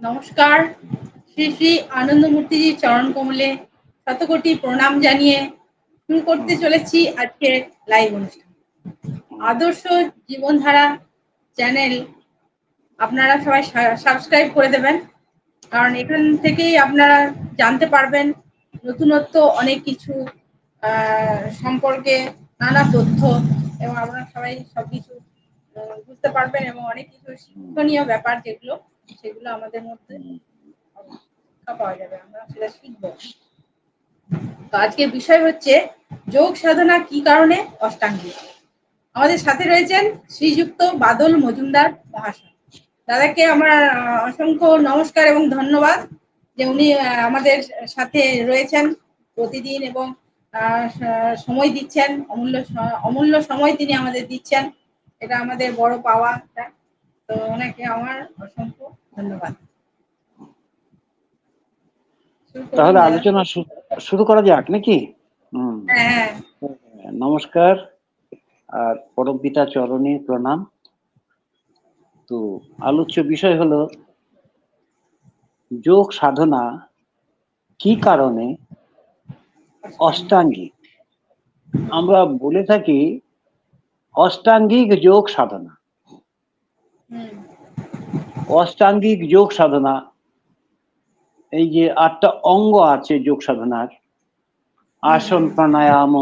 নমস্কার। শ্রী শ্রী আনন্দমূর্তিজির চরণ কমলে শতকোটি প্রণাম জানিয়ে শুরু করতে চলেছি আজকের লাইভ অনুষ্ঠান। আদর্শ জীবনধারা চ্যানেল আপনারা সবাই সাবস্ক্রাইব করে দেবেন। কারণ এখান থেকেই আপনারা জানতে পারবেন নতুনত্ব অনেক কিছু সম্পর্কে নানা তথ্য এবং আপনারা সবাই সবকিছু বুঝতে পারবেন এবং অনেক কিছু শিক্ষণীয় ব্যাপার যেগুলো সেগুলো আমাদের মধ্যে পাওয়া যাবে আমরা সেটা শিখব। তো আজকের বিষয় হচ্ছে যোগ সাধনা কি কারণে? অষ্টাঙ্গিক। আমাদের সাথে রয়েছেন শ্রীযুক্ত বাদল মজুমদার মহাশয়। দাদাকে আমার অসংখ্য নমস্কার এবং ধন্যবাদ যে উনি আমাদের সাথে রয়েছেন প্রতিদিন এবং সময় দিচ্ছেন অমূল্য অমূল্য সময় তিনি আমাদের দিচ্ছেন। এটা আমাদের বড় পাওয়া তো ওনাকে আমার অসংখ্য ধন্যবাদ। তাহলে আলোচনা শুরু করা যাক নাকি? হ্যাঁ। নমস্কার। আর পরম পিতা চরণে প্রণাম। তো আলোচ্য বিষয় হলো যোগ সাধনা কি কারণে অষ্টাঙ্গিক? আমরা বলে থাকি অষ্টাঙ্গিক যোগ সাধনা। অষ্টাঙ্গিক যোগ সাধনা। এই যে আটটা অঙ্গ আছে যোগ সাধনার আসন প্রাণায়াম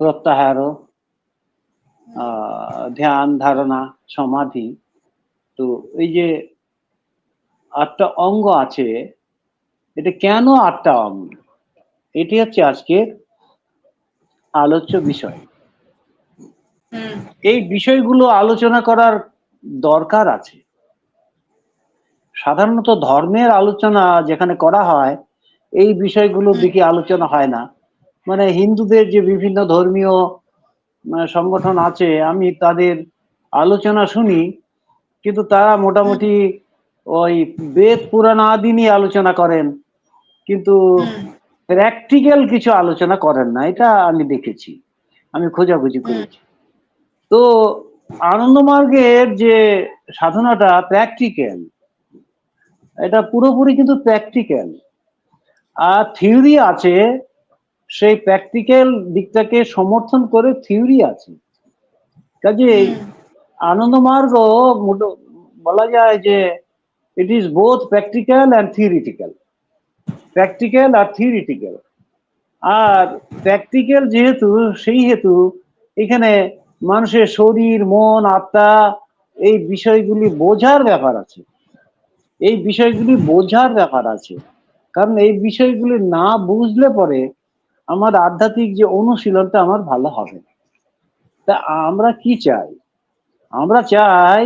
প্রত্যাহার ধ্যান ধারণা সমাধি। তো এই যে আটটা অঙ্গ আছে এটা কেন আটটা অঙ্গ? এটি হচ্ছে আজকের আলোচ্য বিষয়। এই বিষয়গুলো আলোচনা করার দরকার আছে। সাধারণত ধর্মের আলোচনা যেখানে করা হয় এই বিষয়গুলোর দিকে আলোচনা হয় না। মানে হিন্দুদের যে বিভিন্ন ধর্মীয় সংগঠন আছে আমি তাদের আলোচনা শুনি কিন্তু তারা মোটামুটি ওই বেদ পুরাণ আদি নিয়ে আলোচনা করেন কিন্তু প্র্যাকটিক্যাল কিছু আলোচনা করেন না এটা আমি দেখেছি আমি খোঁজাখুঁজি করেছি। তো আনন্দমার্গের যে সাধনাটা প্র্যাকটিক্যাল এটা পুরোপুরি কিন্তু প্র্যাকটিক্যাল আর থিওরি আছে সেই প্র্যাকটিক্যাল দিকটাকে সমর্থন করে থিওরি আছে। কাজে আনন্দমার্গ বলা যায় যে it is both practical and theoretical practical R theoretical আর প্র্যাকটিক্যাল যেহেতু সেই হেতু এখানে মানুষের শরীর মন আত্মা এই বিষয়গুলি বোঝার ব্যাপার আছে। এই বিষয়গুলি বোঝার ব্যাপার আছে। কারণ এই বিষয়গুলি না বুঝলে পরে আমার আধ্যাত্মিক যে অনুশীলনটা আমার ভালো হবে তা আমরা কি চাই? আমরা চাই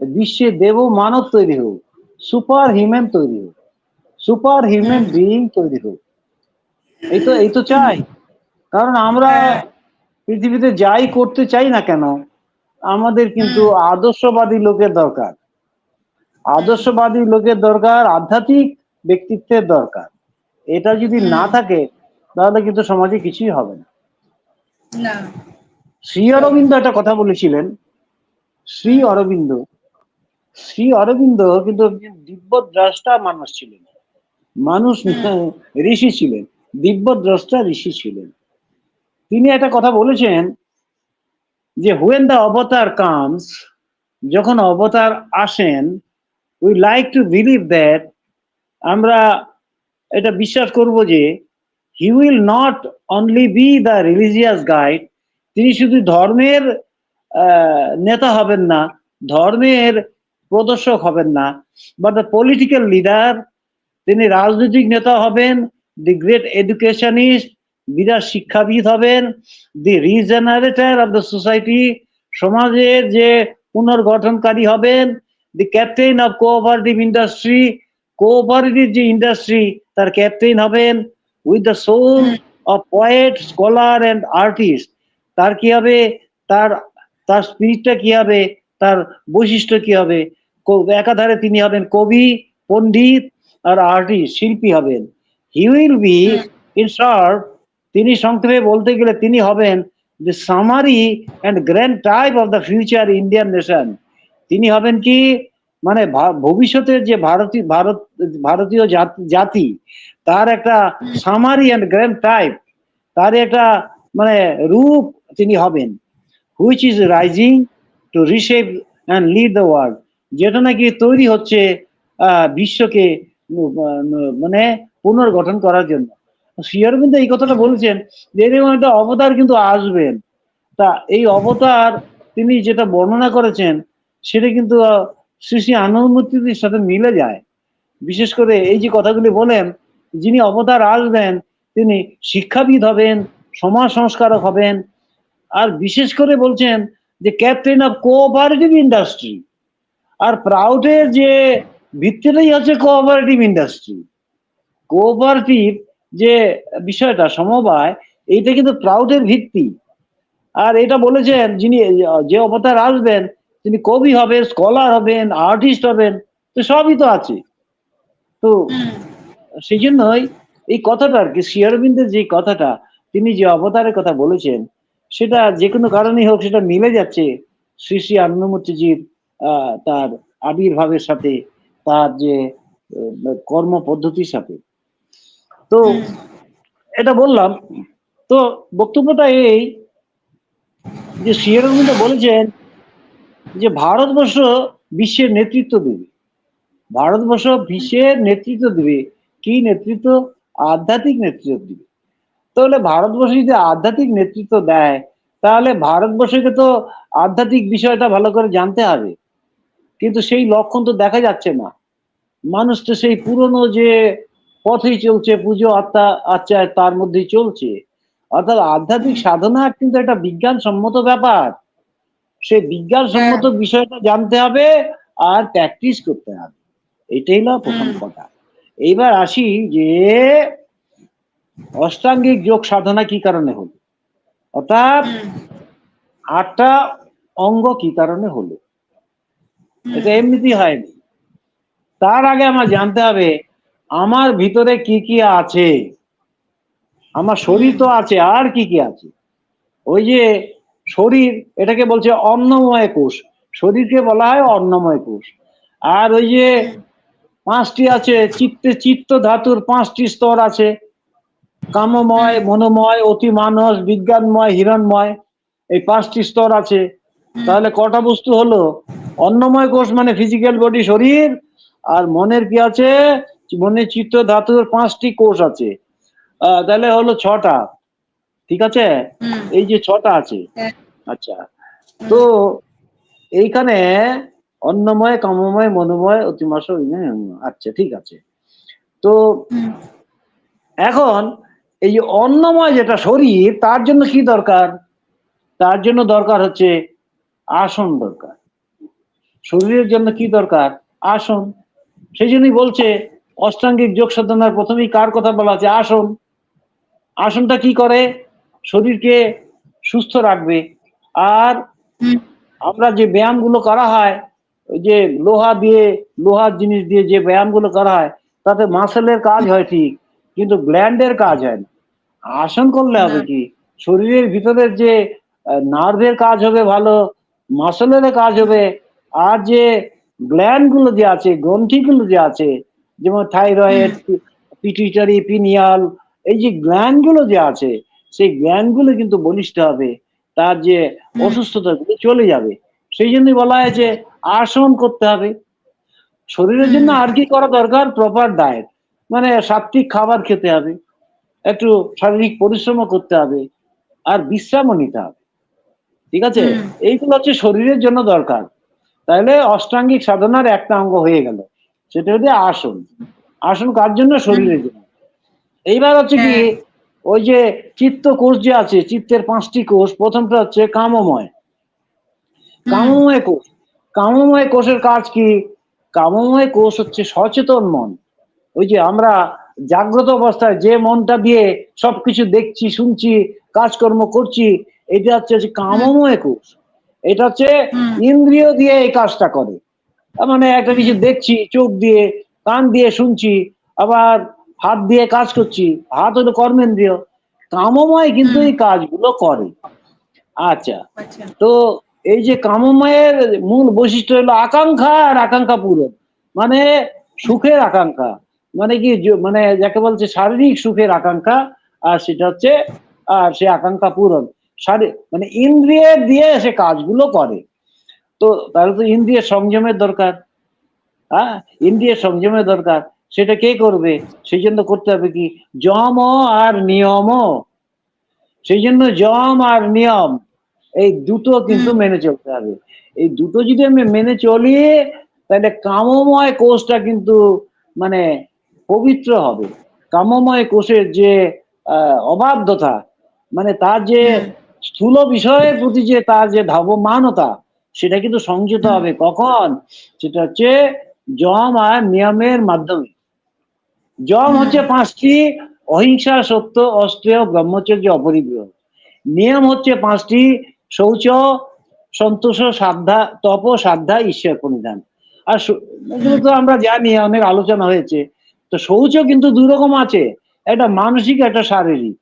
বিশ্বে দেব মানব তৈরি হোক সুপার হিউম্যান তৈরি হোক সুপার হিউম্যান বিইং তৈরি হোক। এই তো এই তো চাই। কারণ আমরা পৃথিবীতে যাই করতে চাই না কেন আমাদের কিন্তু আদর্শবাদী লোকের দরকার। আদর্শবাদী লোকের দরকার আধ্যাত্মিক ব্যক্তিত্বের দরকার। এটা যদি না থাকে তাহলে কিন্তু সমাজে কিছুই হবে না। শ্রী অরবিন্দ একটা কথা বলেছিলেন। শ্রী অরবিন্দ শ্রী অরবিন্দ কিন্তু দিব্য দ্রষ্টা মানুষ ছিলেন। মানুষ ঋষি ছিলেন। দিব্য দ্রষ্টা ঋষি ছিলেন। তিনি একটা কথা বলেছেন যে হুয়েন দ্য অবতার কামস যখন অবতার আসেন we like to believe that আমরা এটা বিশ্বাস করব যে he will not only be the religious guide তিনি শুধু ধর্মের নেতা হবেন না, ধর্মের প্রদর্শক হবেন না বাট দ্য পলিটিক্যাল লিডার তিনি রাজনৈতিক নেতা হবেন দি গ্রেট এডুকেশনিস্ট বিরাট শিক্ষাবিদ হবেন the regenerator of the society সমাজের যে পুনর্গঠনকারী হবেন the captain of cooperative industry cooperative যে ইন্ডাস্ট্রি তার ক্যাপ্টেন হবেন with the soul of poet scholar and artist তার কি হবে? তার তার স্পিরিটটা কি হবে? তার বৈশিষ্ট্য কি হবে? একাধারে তিনি হবেন কবি পণ্ডিত আর আর্টিস্ট শিল্পী হবেন। He will be in short তিনি সংক্ষেপে বলতে গেলে তিনি হবেন the summary and grand type of the future Indian nation তিনি হবেন কি? মানে ভবিষ্যতের যে ভারতীয় ভারত, ভারতীয় জাত- তার একটা সামারি অ্যান্ড গ্র্যান্ড টাইপ তার একটা মানে রূপ তিনি হবেন which is rising to receive and lead the world যেটা নাকি তৈরি হচ্ছে বিশ্বকে মানে পুনর্গঠন করার জন্য। শ্রী এই কথাটা বলেছেন যে এরকম একটা অবতার কিন্তু আসবেন। তা এই অবতার তিনি যেটা বর্ণনা করেছেন সেটা কিন্তু শ্রী শ্রী আনন্দমূর্তির সাথে মিলে যায়। বিশেষ করে এই যে কথাগুলি বলেন, যিনি অবতার আসবেন, তিনি শিক্ষাবিদ হবেন, সমাজ সংস্কারক হবেন। আর বিশেষ করে বলছেন যে ক্যাপ্টেন অফ কোঅপারেটিভ ইন্ডাস্ট্রি আর প্রাউডের যে ভিত্তিটাই হচ্ছে কোঅপারেটিভ ইন্ডাস্ট্রি কোঅপারেটিভ যে বিষয়টা, সমবায়, এইটা কিন্তু প্রাউডের ভিত্তি। আর এটা বলেছেন যিনি, যে অবতার আসবেন তিনি কবি হবেন স্কলার হবেন আর্টিস্ট হবেন তো সবই তো আছে। তো সেই জন্যই এই কথাটা আর কি শ্রী যে কথাটা তিনি যে অবতারের কথা বলেছেন সেটা যে কোনো কারণেই হোক সেটা মিলে যাচ্ছে শ্রী শ্রী আনন্দমূর্তিজির আহ, তার আবির্ভাবের সাথে তার যে কর্ম পদ্ধতির সাথে। তো এটা বললাম তো বক্তব্যটা এই যে শ্রী অরবিন্দ বলেছেন যে ভারতবর্ষ বিশ্বের নেতৃত্ব দেবে। ভারতবর্ষ বিশ্বের নেতৃত্ব দেবে, কি নেতৃত্ব? আধ্যাত্মিক নেতৃত্ব দিবে। তাহলে ভারতবর্ষ যদি আধ্যাত্মিক নেতৃত্ব দেয়, তাহলে ভারতবর্ষকে তো আধ্যাত্মিক বিষয়টা ভালো করে জানতে হবে। কিন্তু সেই লক্ষণ তো দেখা যাচ্ছে না। মানুষ তো সেই পুরনো যে পথেই চলছে, পুজো, আত্মা আচ্ছা তার মধ্যেই চলছে। অর্থাৎ আধ্যাত্মিক সাধনা কিন্তু একটা বিজ্ঞানসম্মত ব্যাপার। সেই বিজ্ঞানসম্মত বিষয়টা জানতে হবে আর প্র্যাকটিস করতে হবে। এটাই হলো প্রথম কথা। এইবার আসি যে অষ্টাঙ্গিক যোগ সাধনা কি কারণে হলো? অর্থাৎ আটটা অঙ্গ কি কারণে হলো? এটা এমনিতেই হয়নি। তার আগে আমার জানতে হবে আমার ভিতরে কি কি আছে? আমার শরীর তো আছে আর কি কি আছে? ওই যে শরীর এটাকে বলছে অন্নময় কোষ। শরীরকে বলা হয় অন্নময় কোষ। আর ওই যে পাঁচটি আছে চিত্তে চিত্ত ধাতুর পাঁচটি স্তর আছে। কামময় মনোময় অতি মানস বিজ্ঞানময় হিরণময় এই পাঁচটি স্তর আছে। তাহলে কটা বস্তু হলো? অন্নময় কোষ মানে ফিজিক্যাল বডি শরীর। আর মনের কি আছে? মনে চিত্ত ধাতুর পাঁচটি কোষ আছে। আহ, তাহলে হলো ছটা। ঠিক আছে? এই যে ছটা আছে। হ্যাঁ। আচ্ছা। তো এইখানে অন্নময় কামময় মনোময় অতিমাস আচ্ছা ঠিক আছে। তো এখন এই যে অন্নময় যেটা শরীর তার জন্য কি দরকার? তার জন্য দরকার হচ্ছে আসন দরকার। শরীরের জন্য কি দরকার? আসন। সেই জন্যই বলছে অষ্টাঙ্গিক যোগ সাধনার প্রথমেই কার কথা বলা আছে? আসন। আসনটা কি করে? শরীরকে সুস্থ রাখবে। আর আমরা যে ব্যায়ামগুলো করা হয় ওই যে লোহা দিয়ে লোহার জিনিস দিয়ে যে ব্যায়ামগুলো করা হয় তাতে মাসেলের কাজ হয় ঠিক কিন্তু গ্ল্যান্ডের কাজ হয় না। আসন করলে হবে কি? শরীরের ভিতরের যে নার্ভের কাজ হবে ভালো মাসেলের কাজ হবে। আর যে গ্ল্যান্ডগুলো যে আছে গ্রন্থিগুলো যে আছে যেমন থাইরয়েড পিটুইটারি পিনিয়াল এই যে গ্ল্যান্ডগুলো যে আছে সেই গ্ল্যান্ডগুলো কিন্তু বলিষ্ঠ হবে তার যে অসুস্থতা গুলো চলে যাবে। সেই জন্যই বলা হয় যে আসন করতে হবে। শরীরের জন্য আর কি করা দরকার? প্রপার ডায়েট মানে সাত্বিক খাবার খেতে হবে একটু শারীরিক পরিশ্রমও করতে হবে আর বিশ্রামও নিতে হবে। ঠিক আছে? এইগুলো হচ্ছে শরীরের জন্য দরকার। তাহলে অষ্টাঙ্গিক সাধনার একটা অঙ্গ হয়ে গেল সেটা হচ্ছে আসন। আসন কার জন্য? শরীরের জন্য। এইবার হচ্ছে কি হ্যাঁ। ওই যে চিত্ত কোষ যে আছে চিত্তের পাঁচটি কোষ প্রথমটা হচ্ছে কামময়। কামময় কোষ। কামময় কোষের কাজ কি? কামময় কোষ হচ্ছে সচেতন মন। ওই যে আমরা জাগ্রত অবস্থায় যে মনটা দিয়ে সবকিছু দেখছি শুনছি কাজকর্ম করছি এটা হচ্ছে কামময় কোষ। এটা হচ্ছে ইন্দ্রিয় দিয়ে এই কাজটা করে। মানে একটা কিছু দেখছি চোখ দিয়ে কান দিয়ে শুনছি আবার হাত দিয়ে কাজ করছি হাত হলো কর্মেন্দ্রিয়। কামময় কিন্তু এই কাজগুলো করে। আচ্ছা আচ্ছা। তো এই যে কামময়ের মূল বৈশিষ্ট্য হলো আকাঙ্ক্ষা আর আকাঙ্ক্ষা পূরণ। মানে সুখের আকাঙ্ক্ষা। মানে কি মানে যাকে বলছে শারীরিক সুখের আকাঙ্ক্ষা আর সেটা হচ্ছে আর সে আকাঙ্ক্ষা পূরণ। মানে ইন্দ্রিয় দিয়ে সে কাজগুলো করে। তো তাহলে তো ইন্দ্রিয় সংযমের দরকার। হ্যাঁ ইন্দ্রিয় সংযমের দরকার। সেটা কে করবে? সেই জন্য করতে হবে কি? যম আর নিয়ম। সেই জন্য যম আর নিয়ম এই দুটো কিন্তু মেনে চলতে হবে। এই দুটো যদি আমি মেনে চলি তাহলে কামময় কোষটা কিন্তু মানে পবিত্র হবে। কামময় কোষের যে আহ, অবাধ্যতা মানে তার যে। স্থূল বিষয়ের প্রতি যে তার যে ধাবমানতা সেটা কিন্তু সংযত হবে। কখন? সেটা হচ্ছে যম আর নিয়মের মাধ্যমে। যম হচ্ছে পাঁচটি অহিংসা সত্য অস্ত্রেয় ব্রহ্মচর্য অপরিগ্রহ। নিয়ম হচ্ছে পাঁচটি শৌচ সন্তোষ সাধ্যা তপ সাধ্যা ঈশ্বর পরিধান আর এগুলো তো আমরা জানি অনেক আলোচনা হয়েছে। তো শৌচ কিন্তু দুই রকম আছে। একটা মানসিক একটা শারীরিক।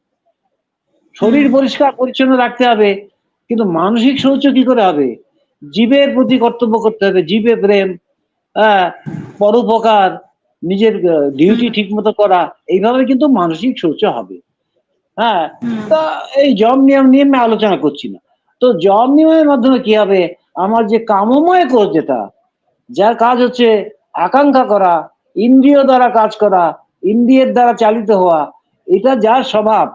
শরীর পরিষ্কার পরিচ্ছন্ন রাখতে হবে। কিন্তু মানসিক শৌচ কি করে হবে? জীবের প্রতি কর্তব্য করতে হবে। জীবে প্রেম হ্যাঁ পরোপকার নিজের ডিউটি ঠিক মতো করা এইভাবে কিন্তু মানসিক শৌচ হবে। হ্যাঁ। তা এই জম নিয়ম নিয়ে আমি আলোচনা করছি না। তো জম নিয়মের মাধ্যমে কি হবে? আমার যে কামময় কোষ যেটা যার কাজ হচ্ছে আকাঙ্ক্ষা করা ইন্দ্রিয় দ্বারা কাজ করা ইন্দ্রিয়ের দ্বারা চালিত হওয়া এটা যার স্বভাব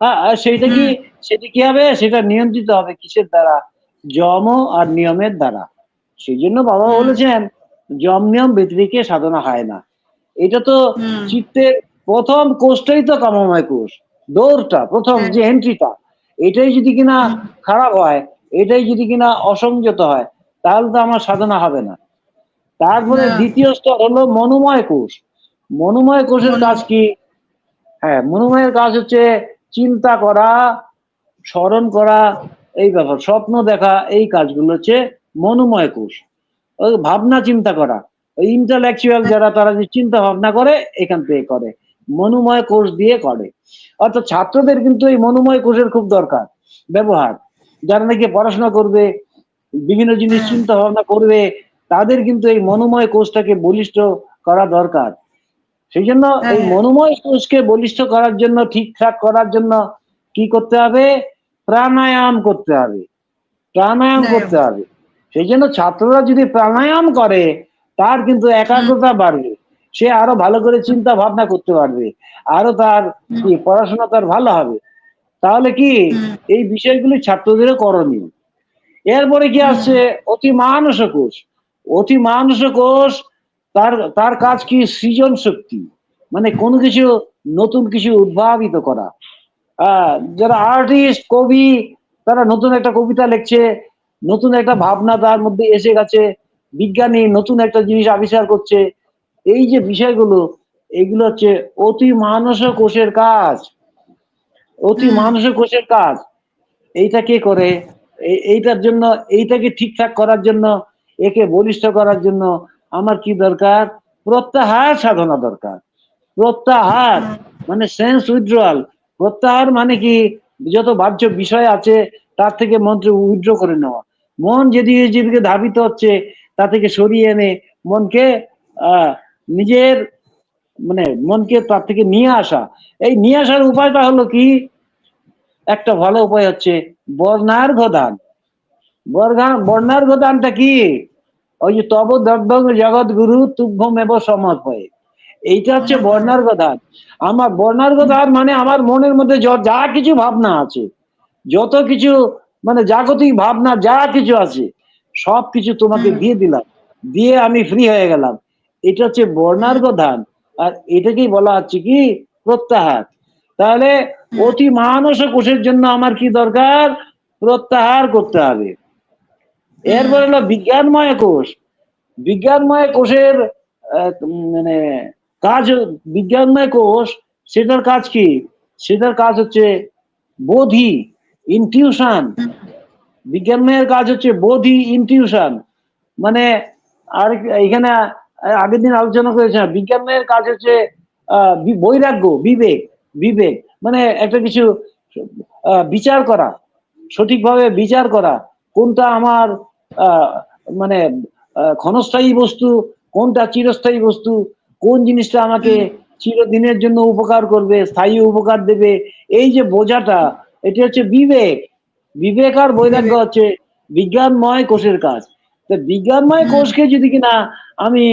হ্যাঁ? সেইটা কি সেটা কি হবে? সেটা নিয়ন্ত্রিত হবে কিসের দ্বারা? জম আর নিয়মের দ্বারা। সেই জন্য বাবা বলেছেন যম নিয়ম ব্যতিরিকে সাধনা হয় না। এটা তো। চিত্তের প্রথম কোষটাই তো কামময় কোষ দৌড়টা প্রথম হ্যাঁ। যে এন্ট্রিটা এটাই যদি কিনা খারাপ হয় এটাই যদি কিনা অসংযত হয় তাহলে তো আমার সাধনা হবে না। তারপরে দ্বিতীয় স্তর হলো মনোময় কোষ। মনোময় কোষের কাজ কি? হ্যাঁ মনোময়ের কাজ হচ্ছে চিন্তা করা স্মরণ করা এই ব্যাপার স্বপ্ন দেখা এই কাজগুলো হচ্ছে মনোময় কোষ। ভাবনা চিন্তা করা। ইন্টালেকচুয়াল যারা তারা যে চিন্তা ভাবনা করে এখান থেকে করে। মনোময় কোষ দিয়ে করে। অর্থাৎ ছাত্রদের কিন্তু এই মনোময় কোষের খুব দরকার। ব্যবহার। যারা নাকি পড়াশোনা করবে বিভিন্ন জিনিস হ্যাঁ। চিন্তা ভাবনা করবে তাদের কিন্তু এই মনোময় কোষটাকে বলিষ্ঠ করা দরকার। সেই জন্য এই হ্যাঁ। মনোময় কোষকে বলিষ্ঠ করার জন্য ঠিকঠাক করার জন্য কি করতে হবে? প্রাণায়াম করতে হবে। প্রাণায়াম। করতে হবে। সেই জন্য ছাত্ররা যদি প্রাণায়াম করে তার কিন্তু একাগ্রতা বাড়বে। সে আরও ভালো করে চিন্তা ভাবনা করতে পারবে। আরও তার পড়াশোনা তার ভালো হবে। তাহলে কি এই বিষয়গুলি ছাত্রদেরও করণীয়। এরপরে কি আসছে? অতি মানস কোষ অতি মানস কোষ তার তার কাজ কি? সৃজন শক্তি মানে কোনো কিছু নতুন কিছু উদ্ভাবিত করা। যারা আর্টিস্ট কবি তারা নতুন একটা কবিতা লিখছে নতুন একটা ভাবনা তার মধ্যে এসে গেছে। বিজ্ঞানী নতুন একটা জিনিস আবিষ্কার করছে। এই যে বিষয়গুলো এগুলো হচ্ছে অতি মানস কোষের কাজ। অতি। মানস কোষের কাজ। এইটা কে করে? এইটার জন্য এইটাকে ঠিকঠাক করার জন্য একে বলিষ্ঠ করার জন্য আমার কি দরকার? প্রত্যাহার সাধনা দরকার। প্রত্যাহার মানে সেন্স উইথড্রয়াল প্রত্যাহার মানে কি? যত বাহ্য বিষয় আছে তার থেকে মন্ত্র উইথড্র করে নেওয়া। মন যেদিকে যেদিকে ধাবিত হচ্ছে তা থেকে সরিয়ে এনে মনকে নিজের মানে মনকে তার থেকে নিয়ে আসা। এই নিয়ে আসার উপায়টা হলো কি? একটা ভালো উপায় হচ্ছে বর্ণার্ঘ দান বর্ণার্ঘ দানটা কি? ওই যে তব দগ্ধ জগৎ গুরু তুভ্যম এব সমর্পয়ে। এইটা হচ্ছে বর্ণার্ঘ দান আমার বর্ণার্ঘ দান মানে আমার মনের মধ্যে যা কিছু ভাবনা আছে, যত কিছু মানে জাগতিক ভাবনা যা কিছু আছে সব কিছু তোমাকে দিয়ে দিলাম দিয়ে আমি ফ্রি হয়ে গেলাম। এটা হচ্ছে বর্ণার্ঘ দান আর এটাকেই বলা হচ্ছে কি? প্রত্যাহার। তাহলে অতি মানস কোষের জন্য আমার কি দরকার? প্রত্যাহার করতে হবে। এরপর হলো বিজ্ঞানময় কোষ। বিজ্ঞানময় কোষের মানে কাজ বিজ্ঞানময় কোষ সেটার কাজ কি? সেটার কাজ হচ্ছে বোধি ইনটিউশন বিজ্ঞানময়ের কাজ হচ্ছে বোধি ইনটিউশন মানে আর এখানে আগের দিন আলোচনা করেছিলাম, বিজ্ঞানের কাজ হচ্ছে বৈরাগ্য, বিবেক বিবেক। মানে একটা কিছু বিচার করা, সঠিকভাবে বিচার করা, কোনটা আমার মানে ক্ষণস্থায়ী বস্তু, কোনটা চিরস্থায়ী বস্তু, কোন জিনিসটা আমাকে চিরদিনের জন্য উপকার করবে, স্থায়ী উপকার দেবে, এই যে বোঝাটা, এটি হচ্ছে বিবেক। বিবেক আর বৈরাগ্য হচ্ছে বিজ্ঞানময় কোষের কাজ। তো বিজ্ঞানময় কোষকে যদি কিনা আমি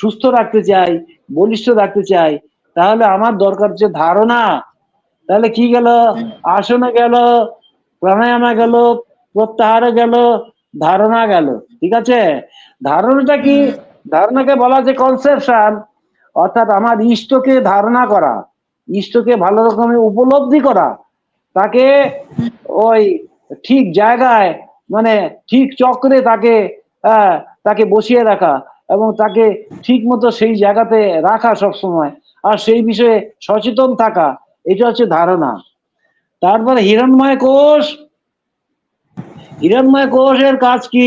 সুস্থ রাখতে চাই বলিষ্ঠ রাখতে চাই তাহলে আমার দরকার হচ্ছে ধারণা। তাহলে কি গেল? আসনে গেল প্রাণায়ামে গেল প্রত্যাহারে গেল ধারণা গেল। ঠিক আছে? ধারণাটা কি? ধারণাকে বলা যে কনসেপশন অর্থাৎ আমার ইষ্টকে ধারণা করা ইষ্টকে ভালো রকমের উপলব্ধি করা। তাকে ওই ঠিক জায়গায় মানে ঠিক চক্রে তাকে তাকে বসিয়ে রাখা এবং তাকে ঠিক মতো সেই জায়গাতে রাখা সব সময় আর সেই বিষয়ে সচেতন থাকা, এটা হচ্ছে ধারণা। তারপরে হিরণময় কোষ। হিরণময় কোষের কাজ কি?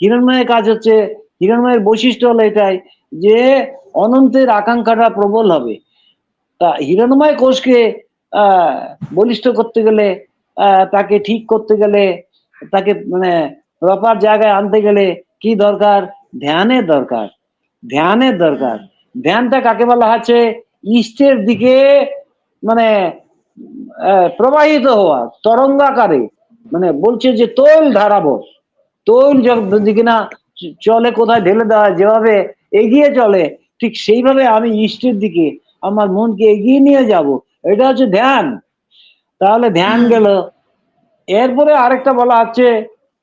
হিরণময়ের কাজ হচ্ছে, হিরণময়ের বৈশিষ্ট্য হলো এটাই যে অনন্তের আকাঙ্ক্ষাটা প্রবল হবে। তা হিরণময় কোষকে বলিষ্ঠ করতে গেলে তাকে ঠিক করতে গেলে, তাকে মানে প্রপার জায়গায় আনতে গেলে কি দরকার? ধ্যানের দরকার। ধ্যানের দরকার। ধ্যানটা কাকে বলা হচ্ছে ইষ্টের দিকে মানে প্রবাহিত হওয়া, তরঙ্গাকারে। মানে বলছে যে তৈল ধারাবো। তৈল যদি কিনা চলে, কোথায় ঢেলে দেওয়া যেভাবে এগিয়ে চলে, ঠিক সেইভাবে আমি ইষ্টের দিকে, আমার মনকে এগিয়ে নিয়ে যাব। এটা হচ্ছে ধ্যান। তাহলে ধ্যান। গেল। এরপরে আরেকটা বলা হচ্ছে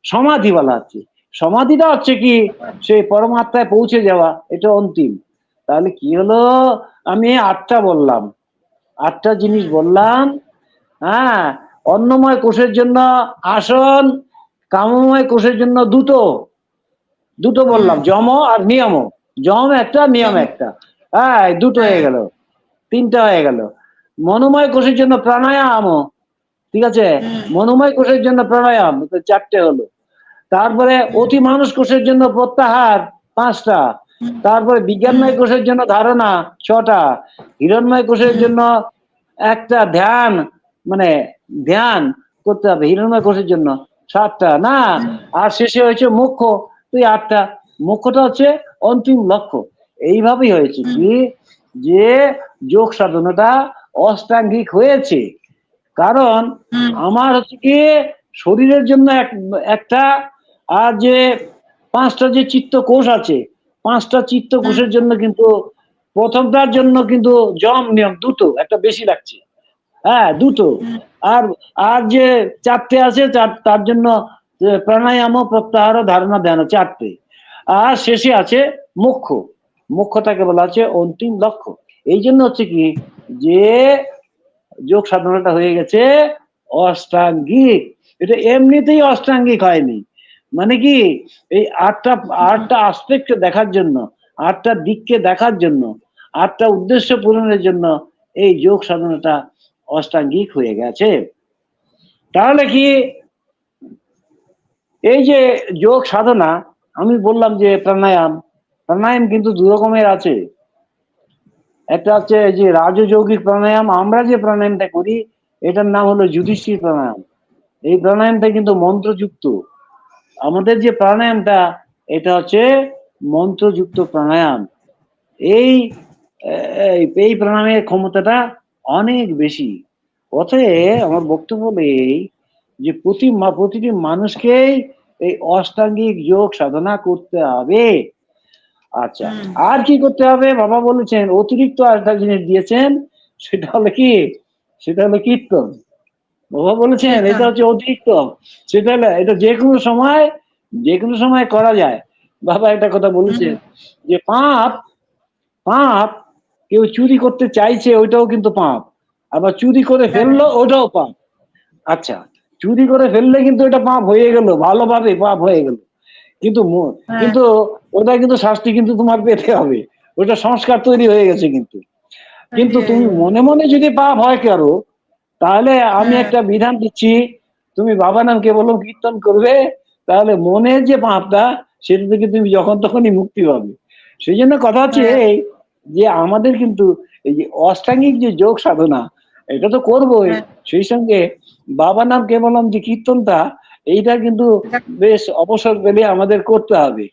সমাধি বলা হচ্ছে সমাধিটা হচ্ছে কি? সেই পরমাত্মায় পৌঁছে যাওয়া এটা অন্তিম। তাহলে কি হলো? আমি আটটা বললাম। আটটা জিনিস বললাম। হ্যাঁ অন্নময় কোষের জন্য আসন কামময় কোষের জন্য দুটো। দুটো বললাম জম আর নিয়ম। যম একটা নিয়ম একটা। হ্যাঁ দুটো হয়ে গেল। তিনটা হয়ে গেল। মনোময় কোষের জন্য প্রাণায়াম ঠিক আছে? মনোময় কোষের জন্য প্রাণায়াম চারটে হলো। তারপরে অতি মানুষ কোষের জন্য প্রত্যাহার পাঁচটা। তারপরে বিজ্ঞানময় কোষের জন্য ধারণা ছটা। হিরণময় কোষের জন্য একটা ধ্যান মানে ধ্যান করতে হবে। হিরণময় কোষের জন্য সাতটা। না আর শেষে হয়েছে মুখ্য তুই আটটা। মুখ্যটা হচ্ছে অন্তিম লক্ষ্য। এইভাবেই হয়েছে। কি? যে যোগ সাধনাটা অষ্টাঙ্গিক হয়েছে। কারণ আমার হচ্ছে কি শরীরের জন্য একটা আর যে পাঁচটা যে চিত্ত কোষ আছে পাঁচটা চিত্ত কোষের জন্য কিন্তু প্রথমটার জন্য কিন্তু জম নিয়ম দুটো একটা বেশি লাগছে। হ্যাঁ দুটো। আর আর যে চারটে আছে তার জন্য প্রাণায়াম প্রত্যাহার ধারণা ধ্যান চারটে। আর শেষে আছে মুখ্য মুখ্যটাকে বলা আছে অন্তিম লক্ষ্য। এই জন্য হচ্ছে কি যে যোগ সাধনাটা হয়ে গেছে, অষ্টাঙ্গিক। এটা এমনিতেই অষ্টাঙ্গিক হয়নি। মানে কি, এই আটটা আটটা আসপেক্ট দেখার জন্য, আটটা দিককে দেখার জন্য, আটটা উদ্দেশ্য পূরণের জন্য এই যোগ সাধনাটা অষ্টাঙ্গিক হয়ে গেছে। তাহলে কি, এই যে যোগ সাধনা, আমি বললাম যে প্রাণায়াম প্রাণায়াম কিন্তু দু রকমের আছে। একটা হচ্ছে যে রাজযৌগিক প্রাণায়াম, আমরা যে প্রাণায়ামটা করি, এটার নাম হলো যুধিষ্ঠির প্রাণায়াম। এই প্রাণায়ামটা কিন্তু মন্ত্রযুক্ত। আমাদের যে প্রাণায়ামটা, এটা হচ্ছে মন্ত্রযুক্ত প্রাণায়াম। এই, এই- প্রাণায়ামের ক্ষমতাটা অনেক বেশি। অতএব আমার বক্তব্য এই যে প্রতি প্রতিটি মানুষকেই এই অষ্টাঙ্গিক যোগ সাধনা করতে হবে। আচ্ছা আর কি করতে হবে? বাবা বলেছেন অতিরিক্ত আরেকটা জিনিস দিয়েছেন সেটা হলো কি? সেটা হলো কীর্তন। বাবা বলেছেন এটা হচ্ছে অতিরিক্ত। সেটা হলো এটা যে কোনো সময় যে কোনো সময় করা যায়। বাবা একটা কথা বলেছেন যে পাপ পাপ কেউ চুরি করতে চাইছে ওইটাও কিন্তু পাপ। আবার চুরি করে ফেলল ওটাও পাপ। আচ্ছা চুরি করে ফেললে কিন্তু এটা পাপ হয়ে গেল ভালোভাবে পাপ হয়ে গেল। কিন্তু হ্যাঁ। কিন্তু ওটা কিন্তু শাস্তি কিন্তু তোমার পেতে হবে ওটা সংস্কার তৈরি হয়ে গেছে কিন্তু কিন্তু হ্যাঁ। তুমি মনে মনে যদি পাপ হয় কারও তাহলে আমি হ্যাঁ। একটা বিধান দিচ্ছি তুমি বাবা নামকে বলো কীর্তন করবে তাহলে মনের যে পাপটা সেটা থেকে তুমি যখন তখনই মুক্তি পাবে সেই জন্য কথা হচ্ছে। এই যে আমাদের কিন্তু এই যে অষ্টাঙ্গিক যে যোগ সাধনা এটা তো করবোই। সেই সঙ্গে বাবা নাম কে বললাম যে কীর্তনটা এইটা কিন্তু বেশ অবসর পেলে আমাদের করতে হবে।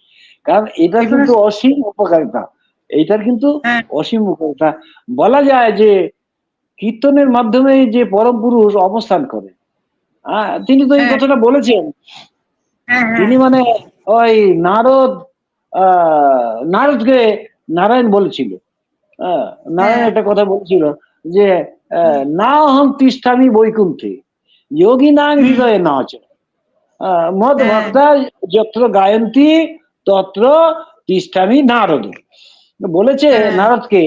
কারণ এটা কিন্তু অসীম উপকারিতা। এইটার কিন্তু হ্যাঁ। অসীম উপকারিতা। বলা যায় যে কীর্তনের মাধ্যমে যে পরম পুরুষ অবস্থান করে। তিনি তো এই হ্যাঁ। কথাটা বলেছেন। হ্যাঁ তিনি মানে ওই নারদ আহ, নারদকে নারায়ণ বলেছিল। নারায়ণ। একটা কথা বলছিল যে আহ, না অহং তিষ্ঠামি বৈকুণ্ঠে। যোগী নাম হৃদয়ে নাচ মদ হ্যাঁ। ভক্তা যত্র গায়ন্তী তত্র তিষ্ঠামি নারদ। বলেছে হ্যাঁ। নারদকে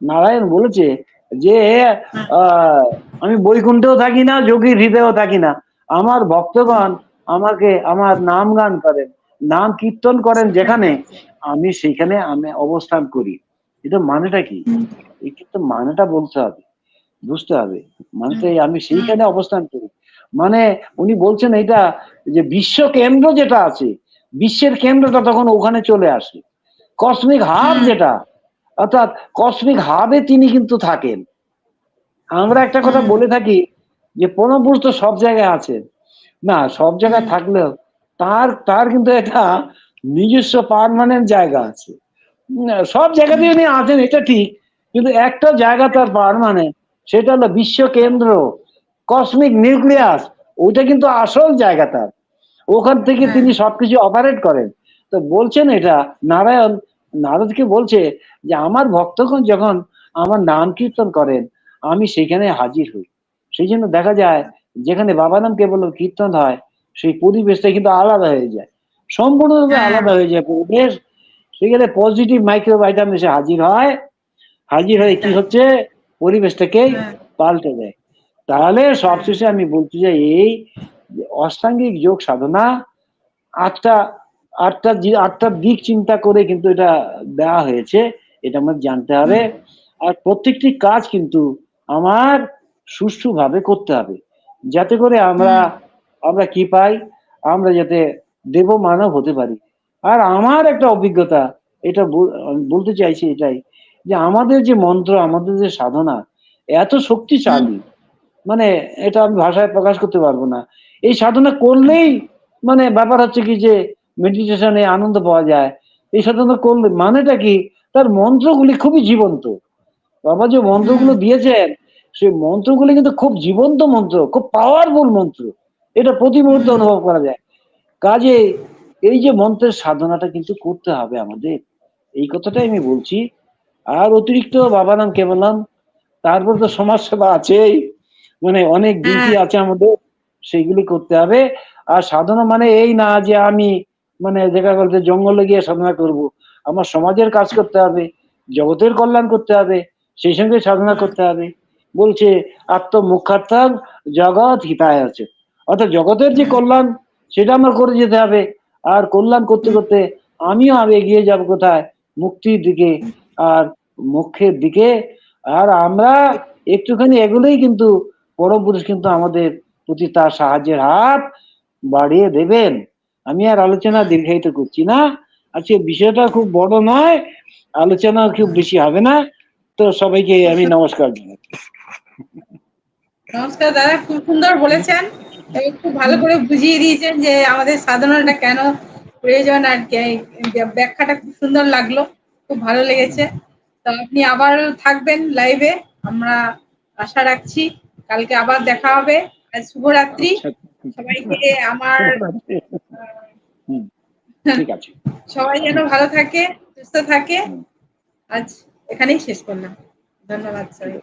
নারায়ণ বলেছে যে আহ, আমি বৈকুণ্ঠেও থাকি না যোগীর হৃদয়েও থাকি না। আমার ভক্তগণ আমাকে আমার নাম গান করেন নাম কীর্তন করেন যেখানে আমি সেখানে আমি অবস্থান করি। এটা মানেটা কি। এই কিন্তু মানেটা বলতে হবে বুঝতে হবে। মানেটা এই আমি সেইখানে অবস্থান করি। মানে উনি বলছেন এটা যে বিশ্ব কেন্দ্র যেটা আছে বিশ্বের কেন্দ্রটা তখন ওখানে চলে আসে। কসমিক হাব যেটা অর্থাৎ কসমিক হাবে তিনি কিন্তু থাকেন। আমরা একটা কথা বলে থাকি যে পরমপুরুষ তো সব জায়গায় আছেন। না সব জায়গায়। থাকলেও তার তার কিন্তু একটা নিজস্ব পার্মানেন্ট জায়গা আছে। সব জায়গাতেই উনি আছেন এটা ঠিক। কিন্তু একটা জায়গা তার পার্মানেন্ট সেটা হলো বিশ্ব কেন্দ্র। কসমিক নিউক্লিয়াস ওইটা কিন্তু আসল জায়গা তার ওখান থেকে হ্যাঁ। তিনি সবকিছু অপারেট করেন। তো বলছেন এটা নারায়ণ নারদকে বলছে যে আমার ভক্তগণ যখন আমার নাম কীর্তন করেন আমি সেখানে হাজির হই। সেই জন্য দেখা যায় যেখানে বাবা নাম কেবল কীর্তন হয় সেই পরিবেশটা কিন্তু আলাদা হয়ে যায়। সম্পূর্ণরূপে হ্যাঁ। আলাদা হয়ে যায় পরিবেশ। সেখানে পজিটিভ মাইক্রোভাইটাম এসে হাজির হয়। হাজির হয়ে কি হচ্ছে? পরিবেশটাকে হ্যাঁ। পাল্টে দেয়। তাহলে সবশেষে আমি বলতে চাই এই অষ্টাঙ্গিক যোগ সাধনা, আটটা আটটা আটটা দিক চিন্তা করে কিন্তু এটা দেওয়া হয়েছে, এটা আমার জানতে হবে। আর প্রত্যেকটি কাজ কিন্তু আমার সুষ্ঠুভাবে করতে হবে। যাতে করে আমরা আমরা কি পাই? আমরা যাতে দেব মানব হতে পারি। আর আমার একটা অভিজ্ঞতা, এটা বলতে চাইছি এটাই যে আমাদের যে মন্ত্র, আমাদের যে সাধনা, এত শক্তিশালী। মানে এটা আমি ভাষায় প্রকাশ করতে পারব না। এই সাধনা করলেই মানে ব্যাপার হচ্ছে কি যে মেডিটেশনে আনন্দ পাওয়া যায়। এই সাধনা করলে মানেটা কি? তার মন্ত্রগুলি খুবই জীবন্ত। বাবা যে মন্ত্রগুলো দিয়েছেন সেই মন্ত্রগুলি কিন্তু খুব জীবন্ত মন্ত্র খুব পাওয়ারফুল মন্ত্র। এটা প্রতি মুহূর্তে অনুভব করা যায়। কাজে এই যে মন্ত্রের সাধনাটা কিন্তু করতে হবে আমাদের। এই কথাটাই আমি বলছি। আর অতিরিক্ত বাবা নাম কেবল নাম তারপর তো সমাজ সেবা আছেই। মানে অনেক ডিউটি হ্যাঁ। আছে আমাদের সেইগুলি করতে হবে। আর সাধনা মানে এই না যে আমি মানে দেখা বলতে জঙ্গলে গিয়ে সাধনা করব। আমার সমাজের কাজ করতে হবে জগতের কল্যাণ করতে হবে সেই সঙ্গে সাধনা করতে হবে। বলছে আত্মমুখার্থাং জগৎ হিতায় আছে। অর্থাৎ জগতের যে কল্যাণ সেটা আমার করে যেতে হবে। আর কল্যাণ করতে করতে আমিও আমি এগিয়ে যাব কোথায়? মুক্তির দিকে আর মোক্ষের দিকে। আর আমরা একটুখানি এগুলোই কিন্তু পরম পুরুষ কিন্তু আমাদের প্রতি তার সাহায্যের হাত বাড়িয়ে দেবেন। আমি আর আলোচনা দীর্ঘায়িত করছি না। আজকে বিষয়টা খুব বড় নয় আলোচনা খুব বেশি হবে না। তো সবাইকে আমি নমস্কার জানাচ্ছি। নমস্কার দাদা, খুব সুন্দর বলেছেন। খুব ভালো করে বুঝিয়ে দিয়েছেন যে আমাদের সাধনাটা কেন প্রয়োজন আর কে- ব্যাখ্যাটা খুব সুন্দর লাগল, খুব ভালো লেগেছে। তো আপনি আবার থাকবেন লাইভে আমরা আশা রাখছি কালকে আবার দেখা হবে। আজ শুভরাত্রি। সবাইকে আমার সবাই যেন ভালো থাকে সুস্থ থাকে। আজ এখানেই শেষ করলাম। ধন্যবাদ সবাই